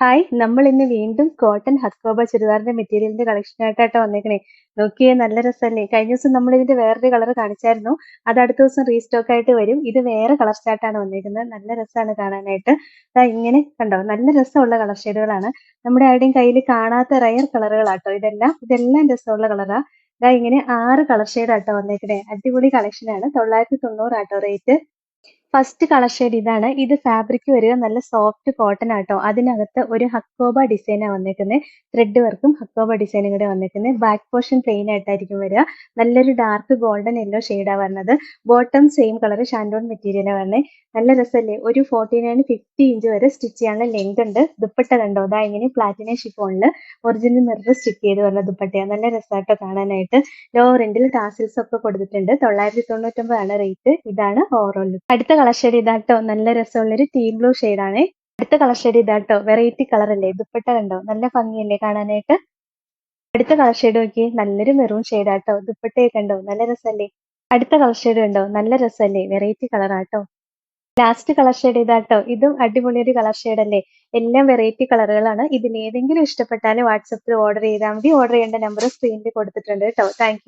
Hi നമ്മൾ ഇന്ന് വീണ്ടും കോട്ടൺ ഹക്കോബ ചുരിദാറിന്റെ മെറ്റീരിയലിന്റെ കളക്ഷൻ ആയിട്ടാട്ടോ വന്നേക്കണേ. നോക്കിയേ നല്ല രസമല്ലേ? കഴിഞ്ഞ ദിവസം നമ്മൾ ഇതിന്റെ വേറൊരു കളർ കാണിച്ചായിരുന്നു. അത് അടുത്ത ദിവസം റീസ്റ്റോക്ക് ആയിട്ട് വരും. ഇത് വേറെ കളർ ചാർട്ടാണ് വന്നേക്കുന്നത്. നല്ല രസമാണ് കാണാനായിട്ട്. ദാ ഇങ്ങനെ കണ്ടോ? നല്ല രസമുള്ള കളർ ഷെയ്ഡുകളാണ് നമ്മുടെ ആരുടെയും കയ്യിൽ കാണാത്ത റയർ കളറുകളാട്ടോ ഇതെല്ലാം. ഇതെല്ലാം രസമുള്ള കളറാ ഇതാ ഇങ്ങനെ ആറ് കളർ ഷെയ്ഡാട്ടോ വന്നേക്കണേ. അടിപൊളി കളക്ഷനാണ് തൊള്ളായിരത്തി തൊണ്ണൂറാട്ടോ റേറ്റ് ഫസ്റ്റ് കളർ ഷെയ്ഡ് ഇതാണ്. ഇത് ഫാബ്രിക് വരിക നല്ല സോഫ്റ്റ് കോട്ടൺ ആട്ടോ. അതിനകത്ത് ഒരു ഹക്കോബ ഡിസൈനാണ് വന്നേക്കുന്നത് ത്രെഡ് വർക്കും ഹക്കോബ ഡിസൈനും കൂടെ വന്നേക്കുന്നത് ബാക്ക് പോർഷൻ പ്ലെയിൻ ആയിട്ടായിരിക്കും വരിക. നല്ലൊരു ഡാർക്ക് ഗോൾഡൻ യെല്ലോ ഷെയ്ഡാണ് വരുന്നത് ബോട്ടം സെയിം കളർ ഷാൻഡോൺ മെറ്റീരിയലാണ് വരുന്നത് നല്ല രസമല്ലേ ഒരു ഫോർട്ടി നയൻ ഫിഫ്റ്റി ഇഞ്ച് വരെ സ്റ്റിച്ച് ചെയ്യാനുള്ള ലെങ്ത് ഉണ്ട്. ദുപ്പട്ട കണ്ടോ? അതാ ഇങ്ങനെ പ്ലാറ്റിന ഷിഫോണിൽ ഒറിജിനൽ മിറർ സ്റ്റിച്ച് ചെയ്ത് വരുന്ന ദുപ്പട്ടയാണ് നല്ല രസമായിട്ടോ കാണാനായിട്ട്. ലോ റെന്റിൽ ടാസിൽസ് ഒക്കെ കൊടുത്തിട്ടുണ്ട്. തൊള്ളായിരത്തി തൊണ്ണൂറ്റൊമ്പതാണ് റേറ്റ് ഇതാണ് ഓവറോൾ അടുത്ത കളർ ഇതാട്ടോ. നല്ല രസമുള്ളൊരു ടീ ബ്ലൂ ആണ്. അടുത്ത കളർ ഷെയ്ഡ് ഇതാട്ടോ. വെറൈറ്റി കളർ അല്ലേ? ദുപ്പട്ട കണ്ടോ? നല്ല ഭംഗിയല്ലേ കാണാനായിട്ട്? അടുത്ത കളർ ഷെയ്ഡ് നോക്കി നല്ലൊരു മെറൂൺ ആട്ടോ. ദുപ്പട്ടയൊക്കെ കണ്ടോ? നല്ല രസമല്ലേ? അടുത്ത കളർ ഷെയ്ഡ് കണ്ടോ? നല്ല രസമല്ലേ? വെറൈറ്റി കളർ ആട്ടോ. ലാസ്റ്റ് കളർ ഷെയ്ഡ് ഇതാട്ടോ. ഇതും അടിപൊളി ഒരു കളർ ഷെയ്ഡ് അല്ലേ? എല്ലാം വെറൈറ്റി കളറുകളാണ് ഇതിൽ ഏതെങ്കിലും ഇഷ്ടപ്പെട്ടാൽ വാട്സപ്പിൽ ഓർഡർ ചെയ്താൽ മതി. ഓർഡർ ചെയ്യേണ്ട നമ്പർ സ്ക്രീനിൽ കൊടുത്തിട്ടുണ്ട് കേട്ടോ. താങ്ക്